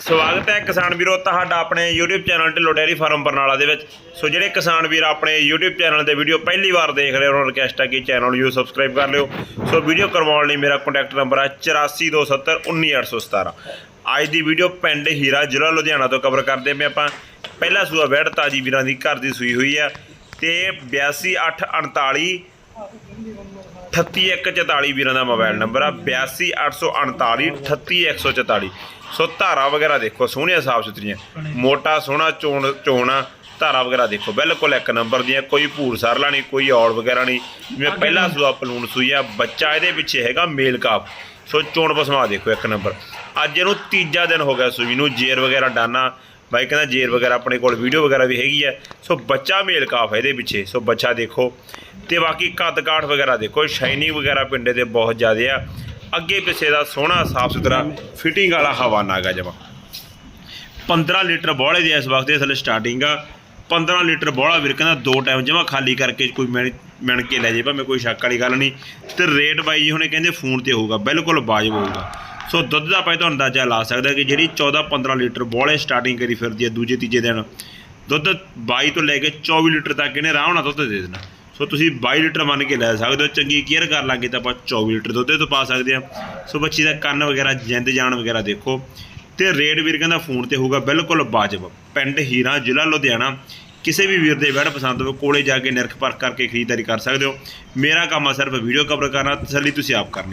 ਸਵਾਗਤ ਹੈ ਕਿਸਾਨ ਵੀਰੋ, ਤੁਹਾਡਾ ਆਪਣੇ YouTube channel Dhillon dairy farm Barnala ਦੇ ਵਿੱਚ। ਸੋ ਜਿਹੜੇ ਕਿਸਾਨ ਵੀਰ ਆਪਣੇ YouTube ਚੈਨਲ ਦੇ ਵੀਡੀਓ ਪਹਿਲੀ ਵਾਰ ਦੇਖ ਰਹੇ ਹੋ, ਉਹਨਾਂ ਨੂੰ ਰਿਕਵੈਸਟ ਹੈ ਕਿ ਚੈਨਲ ਨੂੰ ਸਬਸਕ੍ਰਾਈਬ ਕਰ ਲਿਓ। ਸੋ ਵੀਡੀਓ ਕਰਵਾਉਣ ਲਈ ਮੇਰਾ ਕੰਟੈਕਟ ਨੰਬਰ ਹੈ 8427191817 ਅੱਜ ਦੀ ਵੀਡੀਓ ਪਿੰਡ ਹੀਰਾ, ਜ਼ਿਲ੍ਹਾ ਲੁਧਿਆਣਾ ਤੋਂ ਕਵਰ ਕਰਦੇ ਪਏ ਆਪਾਂ। ਪਹਿਲਾ ਸੂਆ ਵੈੜ ਤਾਜੀ ਵੀਰਾਂ ਦੀ ਘਰ ਦੀ ਸੂਈ ਹੋਈ ਆ ਤੇ 82848 38144 ਵੀਰਾਂ ਦਾ ਮੋਬਾਈਲ ਨੰਬਰ ਆ 82849 38144 ਸੋ ਧਾਰਾ ਵਗੈਰਾ ਦੇਖੋ ਸੋਹਣੀਆਂ ਸਾਫ਼ ਸੁਥਰੀਆਂ। ਮੋਟਾ ਸੋਹਣਾ ਚੋਣ ਚੋਣਾ ਧਾਰਾ ਵਗੈਰਾ ਦੇਖੋ ਬਿਲਕੁਲ ਇੱਕ ਨੰਬਰ ਦੀਆਂ ਕੋਈ ਭੂਰ ਸਰਲਾ ਨਹੀਂ ਕੋਈ ਔੜ ਵਗੈਰਾ ਨਹੀਂ। ਜਿਵੇਂ ਪਹਿਲਾ ਸੂਆ ਪਲੂਣ ਸੂਈ ਆ ਬੱਚਾ ਇਹਦੇ ਪਿੱਛੇ ਹੈਗਾ ਮੇਲ ਕਾਪ। ਸੋ ਚੋਣ ਪਸਮਾ ਦੇਖੋ ਇੱਕ ਨੰਬਰ। ਅੱਜ ਇਹਨੂੰ ਤੀਜਾ ਦਿਨ ਹੋ ਗਿਆ ਸੂਈ ਨੂੰ ਜੇਰ ਵਗੈਰਾ ਡਾਨਾ। ਬਾਈ ਕਹਿੰਦਾ ਜੇਰ ਵਗੈਰਾ ਆਪਣੇ ਕੋਲ ਵੀਡੀਓ ਵਗੈਰਾ ਵੀ ਹੈਗੀ ਆ। ਸੋ ਬੱਚਾ ਮੇਲ ਕਾਫ ਹੈ ਇਹਦੇ ਪਿੱਛੇ। ਸੋ ਬੱਚਾ ਦੇਖੋ ਤੇ ਬਾਕੀ ਕੱਦ ਕਾਠ ਵਗੈਰਾ ਦੇਖੋ ਸ਼ਾਈਨਿੰਗ ਵਗੈਰਾ ਪਿੰਡੇ ਦੇ ਬਹੁਤ ਜ਼ਿਆਦਾ ਆ। ਅੱਗੇ ਪਿੱਛੇ ਦਾ ਸੋਹਣਾ ਸਾਫ਼ ਸੁਥਰਾ ਫਿਟਿੰਗ ਵਾਲਾ ਹਵਾਨਾ ਗਾ ਜਮਾ। 15 ਲੀਟਰ ਬੋਲੇ ਦੀ ਇਸ ਵਕਤ ਇਸ ਲਈ ਸਟਾਰਟਿੰਗ ਆ। 15 ਲੀਟਰ ਬੋਲਾ ਵੀਰ ਕਹਿੰਦਾ ਦੋ ਟਾਈਮ ਜਮਾ ਖਾਲੀ ਕਰਕੇ ਕੋਈ ਮਿਣ ਮਿਣ ਕੇ ਲੈ ਜੇ, ਭਾਵੇਂ ਕੋਈ ਸ਼ੱਕ ਵਾਲੀ ਗੱਲ ਨਹੀਂ। ਤੇ ਰੇਟ ਬਾਈ ਜੀ ਹੁਣੇ ਕਹਿੰਦੇ ਫੋਨ ਤੇ ਹੋਊਗਾ, ਬਿਲਕੁਲ ਵਾਜਬ ਹੋਊਗਾ। ਸੋ ਦੁੱਧ ਦਾ ਭਾਈ ਤੁਹਾਨੂੰ ਅੰਦਾਜ਼ਾ ਲਾ ਸਕਦਾ ਕਿ ਜਿਹੜੀ 14 15 ਲੀਟਰ ਬੋਲੇ ਸਟਾਰਟਿੰਗ ਕਰੀ ਫਿਰਦੀ ਹੈ ਦੂਜੇ ਤੀਜੇ ਦਿਨ। ਦੁੱਧ 22 ਤੋਂ ਲੈ ਕੇ 24 ਲੀਟਰ ਤੱਕ ਇਹਨੇ ਆਰਾਮ ਨਾਲ ਦੁੱਧ ਦੇ ਦੇਣਾ। ਸੋ ਤੁਸੀਂ 22 ਲੀਟਰ ਮੰਨ ਕੇ ਲੈ ਸਕਦੇ ਹੋ। ਚੰਗੀ ਕੇਅਰ ਕਰ ਲਾਂਗੇ ਤਾਂ ਆਪਾਂ 24 ਲੀਟਰ ਦੁੱਧ ਤੋਂ ਪਾ ਸਕਦੇ ਹਾਂ। ਸੋ ਬੱਚੀ ਦਾ ਕੰਨ ਵਗੈਰਾ, ਜਿੰਦ ਜਾਨ ਵਗੈਰਾ ਦੇਖੋ। ਤੇ ਰੇਟ ਵੀਰ ਕਹਿੰਦਾ ਫੋਨ ਤੇ ਹੋਊਗਾ, ਬਿਲਕੁਲ ਵਾਜਬ। ਪਿੰਡ ਹੀਰਾ, ਜ਼ਿਲ੍ਹਾ ਲੁਧਿਆਣਾ। ਕਿਸੇ ਵੀ ਵੀਰ ਦੇ ਵੈੜ ਪਸੰਦ ਹੋਵੇ, ਕੋਲੇ ਜਾ ਕੇ ਨਿਰਖ ਪਰਖ ਕਰਕੇ ਖਰੀਦਦਾਰੀ ਕਰ ਸਕਦੇ ਹੋ। ਮੇਰਾ ਕੰਮ ਆ ਸਿਰਫ ਵੀਡੀਓ ਕਵਰ ਕਰਨਾ, ਤਸੱਲੀ ਤੁਸੀਂ ਆਪ ਕਰਨੀ।